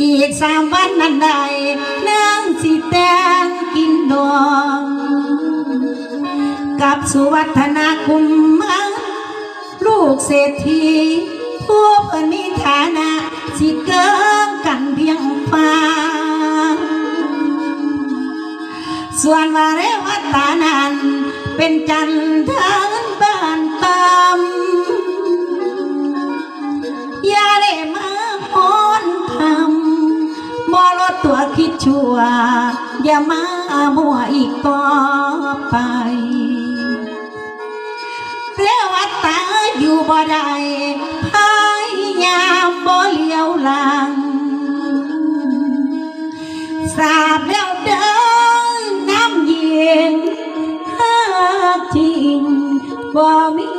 อีกสามวันนั้นได้นางสิแต่งกินดอง กับสุวัฒนาคุมมังลูกเศรษฐีผู้เพิ่นมีฐานะ สิเกิงกันเพียงฟ้าส่วนวาเรวัตานั้นเป็นจันทร์ทานบ้านตำ ตัวคิดชั่ว อย่ามามัวอีกต่อไปเรียวัตตาอยู่บ่ได้พายยามบ่เลี้ยวหลังสาบแล้วเดินน้ำเย็นหาจริงบ่มี